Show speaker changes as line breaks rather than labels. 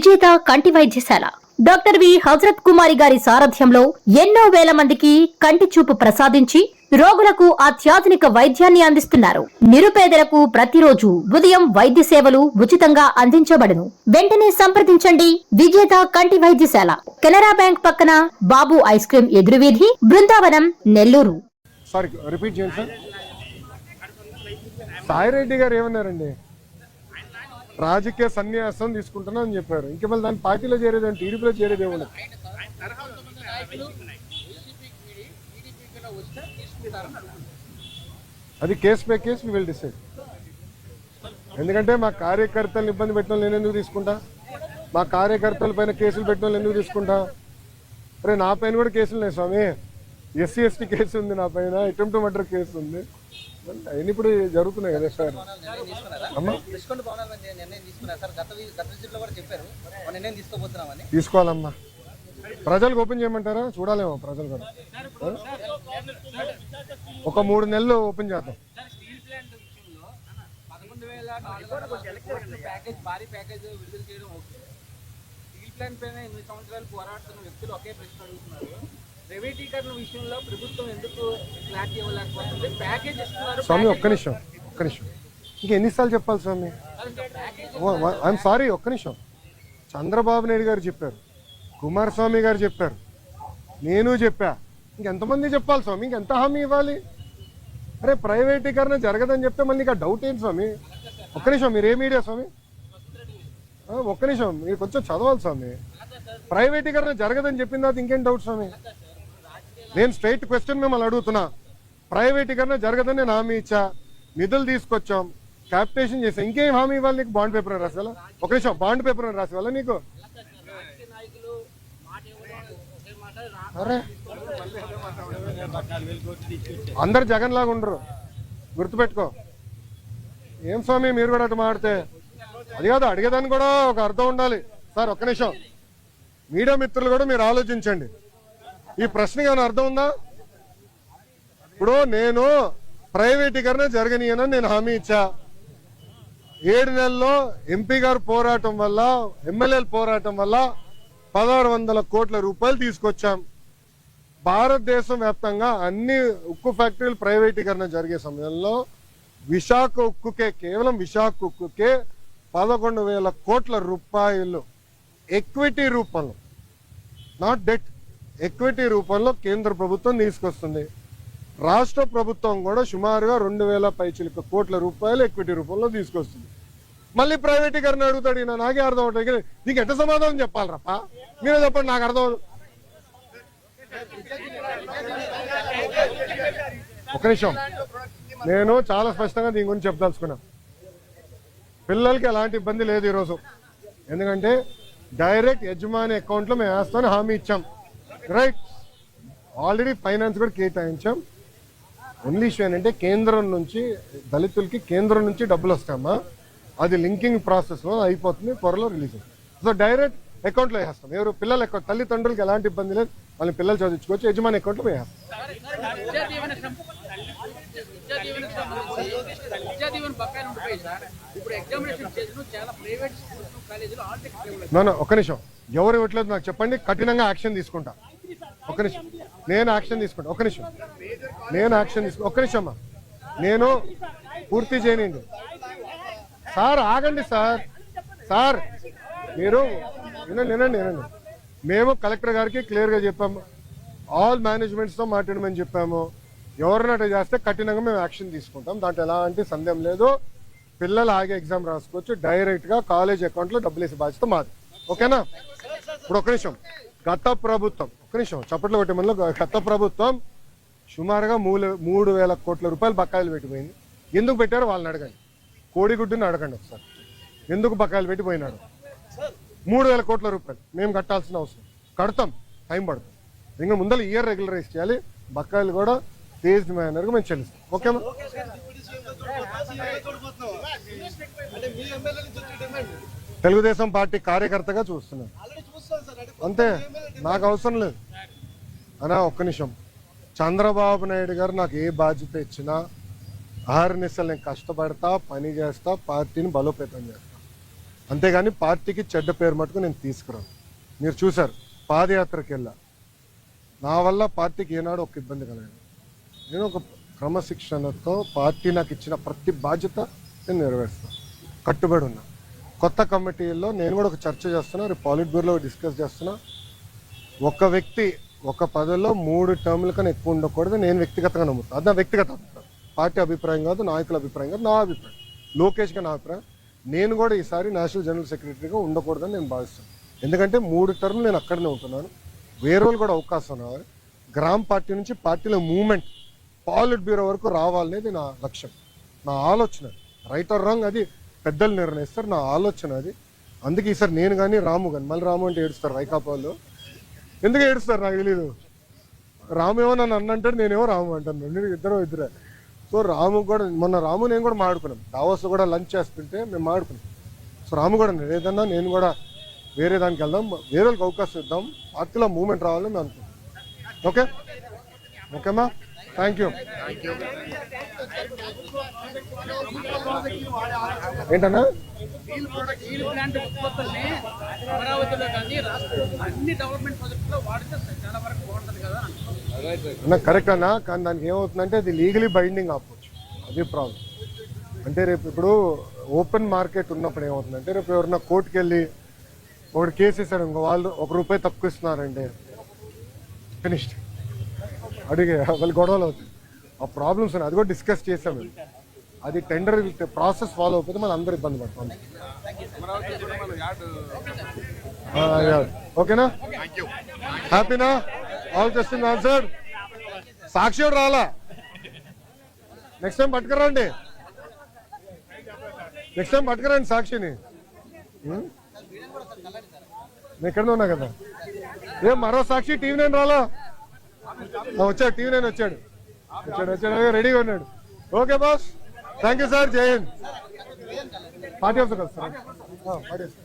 విజేత కంటి వైద్యశాల. Doctor V. హజరత్ కుమారి గారి సారథ్యంలో ఎన్నో వేల మందికి కంటి చూపు ప్రసాదించి రోగులకు అత్యాధునిక వైద్యాన్ని అందిస్తున్నారు. నిరుపేదలకు ప్రతిరోజు ఉదయం వైద్య సేవలు ఉచితంగా అందించబడును. వెంటనే సంప్రదించండి. విజేత కంటి వైద్యశాల. కెనరా బ్యాంక్ పక్కన బాబు ఐస్ క్రీం ఎదురువీధి బృందావనం నెల్లూరు.
సారీ రిపీట్ చేయండి సార్. సాయిరెడ్డి గారు ఏమన్నారండి? రాజకీయ సన్యాసం తీసుకుంటున్నా అని చెప్పారు. ఇంక మళ్ళీ దాని పార్టీలో చేరేది టీడీపీలో చేరేది ఏమన్నా అది case by case will decide ఎందుకంటే మా కార్యకర్తలను ఇబ్బంది పెట్టిన నేను ఎందుకు తీసుకుంటా? మా కార్యకర్తల పైన కేసులు పెట్టిన ఎందుకు తీసుకుంటా? అరే నా పైన కూడా కేసులు ఉన్నాయి స్వామి. ఎస్సీ ఎస్టీ కేసు ఉంది నా పైన అటెంప్ట్ మర్డర్ కేసు ఉంది. అవన్నీ ఇప్పుడు జరుగుతున్నాయి కదా సార్. తీసుకోవాలమ్మా. ప్రజలకు ఓపెన్ చేయమంటారా? చూడాలేమో ప్రజలు కూడా? ఒక మూడు నెలలు ఓపెన్ చేద్దాం.
స్టీల్ ప్లాంట్ పైన ఎనిమిది సంవత్సరాలు పోరాడుతున్న వ్యక్తులు ఒకే ప్రశ్న అడుగుతున్నారు. ప్రైవేటీకరణ విషయంలో ప్రభుత్వం ఎందుకు క్లారిటీ ఇవ్వలేకపోతుంది? ప్యాకేజ్ ఇస్తున్నారు
స్వామి ఒక్క నిమిషం ఒక్క నిమిషం. ఇంకా ఎన్నిసార్లు చెప్పాలి స్వామి? ఐఎమ్ సారీ ఒక్క నిమిషం. చంద్రబాబు నాయుడు గారు చెప్పారు కుమారస్వామి గారు చెప్పారు నేను చెప్పా. ఇంకెంతమంది చెప్పాలి స్వామి? ఇంకెంత హామీ ఇవ్వాలి? అరే ప్రైవేటీకరణ జరగదని చెప్తే మళ్ళీ ఇంకా డౌట్ ఏంటి స్వామి? ఒక్క నిమిషం మీరు ఏ మీడియా స్వామి? ఒక్క నిమిషం మీరు కొంచెం చదవాలి స్వామి. ప్రైవేటీకరణ జరగదని చెప్పిన తర్వాత ఇంకేం డౌట్ స్వామి? నేను స్ట్రైట్ క్వశ్చన్ మిమ్మల్ని అడుగుతున్నా. ప్రైవేటీకరణ జరగదని నేను హామీ ఇచ్చా. నిధులు తీసుకొచ్చాం. క్యాపిటేషన్ చేసాం ఇంకేం హామీ ఇవ్వాలి నీకు? బాండ్ పేపర్ రాసేవాళ్ళ? ఒక నిమిషం. బాండ్ పేపర్ రాసేవాళ్ళ నీకు? అరే. అందరు జగన్ లాగా ఉండరు. గుర్తుపెట్టుకో. ఏం స్వామి మీరు కూడా అటు మాడితే అది కాదు అడిగేదాన్ని కూడా ఒక అర్థం ఉండాలి. సార్ ఒక్క నిమిషం. మీడియా మిత్రులు కూడా మీరు ఆలోచించండి. ఈ ప్రశ్నకి ఏమైనా అర్థం ఉందా? ఇప్పుడు నేను ప్రైవేటీకరణ జరగనీయనని నేను హామీ ఇచ్చా. ఏడు నెలల్లో ఎంపీ గారు పోరాటం వల్ల ఎమ్మెల్యేల పోరాటం వల్ల పదహారు వందల కోట్ల రూపాయలు తీసుకొచ్చాం. భారతదేశం వ్యాప్తంగా అన్ని ఉక్కు ఫ్యాక్టరీలు ప్రైవేటీకరణ జరిగే సమయంలో విశాఖ ఉక్కుకే కేవలం విశాఖ ఉక్కుకే పదకొండు వేల కోట్ల రూపాయలు ఎక్విటీ రూపంలో నాట్ డెట్ ఎక్విటీ రూపంలో కేంద్ర ప్రభుత్వం తీసుకొస్తుంది. రాష్ట్ర ప్రభుత్వం కూడా సుమారుగా రెండు వేల పైచిలుక కోట్ల రూపాయలు ఎక్విటీ రూపంలో తీసుకొస్తుంది. మళ్ళీ ప్రైవేటీకరణ అడుగుతాడు ఈయన నాకే అర్థం అవుతుంది నీకు ఎంత సమాధానం చెప్పాలి రప్ప మీరే చెప్పండి నాకు అర్థం అవ్వదు. ఒక నిమిషం. నేను చాలా స్పష్టంగా దీని గురించి చెప్పదలుచుకున్నా. పిల్లలకి ఎలాంటి ఇబ్బంది లేదు ఈరోజు. ఎందుకంటే డైరెక్ట్ యజమాని అకౌంట్లో మేము వేస్తామని హామీ ఇచ్చాం. రైట్ ఆల్రెడీ ఫైనాన్స్ కూడా కేటాయించాం ఓన్లీ ఇష్యూ ఏంటంటే కేంద్రం నుంచి దళితులకి కేంద్రం నుంచి డబ్బులు వస్తామా అది లింకింగ్ ప్రాసెస్లో అయిపోతుంది త్వరలో రిలీజ్ అవుతుంది సో డైరెక్ట్ అకౌంట్లో వేస్తాం ఎవరు పిల్లల అకౌంట్ తల్లిదండ్రులకి ఎలాంటి ఇబ్బంది లేదు వాళ్ళని పిల్లలు చదివించుకోవచ్చు యజమాని అకౌంట్లో వేస్తాం ఒక నిమిషం ఎవరు ఇవ్వట్లేదు నాకు చెప్పండి కఠినంగా యాక్షన్ తీసుకుంటా. ఒక నిమిషం. నేను యాక్షన్ తీసుకుంటా. ఒక నిమిషం. నేను యాక్షన్ తీసుకు ఒక్క నిమిషం అమ్మా. నేను పూర్తి చేయనండి సార్ ఆగండి సార్. సార్ మీరు వినండి వినండి వినండి. మేము కలెక్టర్ గారికి క్లియర్గా చెప్పాము. ఆల్ మేనేజ్మెంట్స్తో మాట్లాడమని చెప్పాము. ఎవరినట్టు చేస్తే కఠినంగా మేము యాక్షన్ తీసుకుంటాం. దాంట్లో ఎలాంటి సందేహం లేదు. పిల్లలు ఆగే ఎగ్జామ్ రాసుకోవచ్చు. డైరెక్ట్గా కాలేజ్ అకౌంట్లో డబ్బులు వేసే బాధ్యత మాది. ఓకేనా? ఇప్పుడు ఒక నిమిషం. గత ప్రభుత్వం ఒక నిమిషం. చప్పట్లు కొట్టే మనలో గత ప్రభుత్వం సుమారుగా మూడు మూడు వేల కోట్ల రూపాయలు బకాయిలు పెట్టిపోయింది. ఎందుకు పెట్టారో వాళ్ళని అడగండి. కోడిగుడ్డుని అడగండి ఒకసారి. ఎందుకు బకాయిలు పెట్టిపోయినాడు మూడు వేల కోట్ల రూపాయలు. మేము కట్టాల్సిన అవసరం. కడతాం. టైం పడుతుంది. ఇంకా ముందర ఇయర్ రెగ్యులరైజ్ చేయాలి. బకాయిలు కూడా తేజ్ మేనర్గా మేము చెల్లిస్తాం. ఓకేమా తెలుగుదేశం పార్టీ కార్యకర్తగా చూస్తున్నాను అంతే. నాకు అవసరం లేదు. అనా ఒక్క నిమిషం. చంద్రబాబు నాయుడు గారు నాకు ఏ బాధ్యత ఇచ్చినా ఆరు నేను కష్టపడతా పని చేస్తా పార్టీని బలోపేతం చేస్తా. అంతేగాని పార్టీకి చెడ్డ పేరు మటుకు నేను తీసుకురాను. మీరు చూశారు పాదయాత్రకి వెళ్ళా. నా వల్ల పార్టీకి ఏనాడు ఒక ఇబ్బంది కలగదు నేను ఒక క్రమశిక్షణతో పార్టీ నాకు ఇచ్చిన ప్రతి బాధ్యత నేను నెరవేరుస్తాను కట్టుబడి ఉన్నా. కొత్త కమిటీల్లో నేను కూడా ఒక చర్చ చేస్తున్నా రేపు పాలిట్ బ్యూరోలో డిస్కస్ చేస్తున్నా. ఒక వ్యక్తి ఒక పదవిలో మూడు టర్ముల కన్నా ఎక్కువ ఉండకూడదు నేను వ్యక్తిగతంగా నమ్ముతాను అది నా వ్యక్తిగత అభిప్రాయం. పార్టీ అభిప్రాయం కాదు నాయకుల అభిప్రాయం కాదు నా అభిప్రాయం. లోకేష్గా నా అభిప్రాయం. నేను కూడా ఈసారి నేషనల్ జనరల్ సెక్రటరీగా ఉండకూడదని నేను భావిస్తాను ఎందుకంటే మూడు టర్ములు నేను అక్కడనే ఉంటున్నాను. వేరే వాళ్ళు కూడా అవకాశం రావాలి. గ్రామ పార్టీ నుంచి పార్టీలో మూమెంట్ పాలిట్ బ్యూరో వరకు రావాలనేది నా లక్ష్యం. నా ఆలోచన. రైట్ ఆర్ రాంగ్ అది పెద్దలు నిర్ణయిస్తారు. నా ఆలోచన అది. అందుకే ఈసారి నేను కానీ రాము కానీ మళ్ళీ రాము అంటే ఏడుస్తారు వైకాపాలో. ఎందుకు ఏడుస్తారు నాకు తెలీదు. రాము ఏమో నన్ను అన్నంటాడు నేనేమో రాము అంటాను. నేను ఇద్దరు ఇద్దరే. సో రాము కూడా మొన్న రాము నేను కూడా మాడుకున్నాం. దావోస్ కూడా లంచ్ చేస్తుంటే మేము మాడుకున్నాం. సో రాము కూడా ఏదన్నా నేను కూడా వేరే దానికి వెళ్దాం వేరే వాళ్ళకి అవకాశం ఇద్దాం. పార్టీలో మూమెంట్ రావాలని మేము అనుకుంటాం ఓకే? ఓకేమా థ్యాంక్ యూ ఏంటన్నా?
అన్ని
కరెక్ట్ అన్న కానీ దానికి ఏమవుతుందంటే అది లీగలీ బైండింగ్ ఆపవచ్చు అది ప్రాబ్లం అంటే రేపు ఇప్పుడు ఓపెన్ మార్కెట్ ఉన్నప్పుడు ఏమవుతుందంటే రేపు ఎవరన్నా కోర్టుకి వెళ్ళి ఒకటి కేసు ఇస్తారు ఇంకో వాళ్ళు ఒక రూపాయి తక్కువ ఇస్తున్నారంటే ఫినిష్డ్ అడిగే వాళ్ళు గొడవలు అవుతుంది ఆ ప్రాబ్లమ్స్ ఉన్నాయి అది కూడా డిస్కస్ చేసాం మేము. అది టెండర్ ప్రాసెస్ ఫాలో అయిపోతే మనం అందరు ఇబ్బంది పడతాం. ఓకేనా? హ్యాపీనా ఆల్ క్వశ్చన్ ఆన్సర్ సాక్షి కూడా రాలా? నెక్స్ట్ టైం పట్టుకురండి. నెక్స్ట్ టైం పట్టుకురండి సాక్షిని. నేను ఇక్కడనే ఉన్నా కదా. ఏం మరో సాక్షి టీవీ నేను రాలా? వచ్చాడు టీవీ నేను వచ్చాడు. వచ్చాడు వచ్చాడు రెడీగా ఉన్నాడు. Okay boss. Thank you sir Jai Hind. Party of కదా సార్ పార్టీ ఆఫ్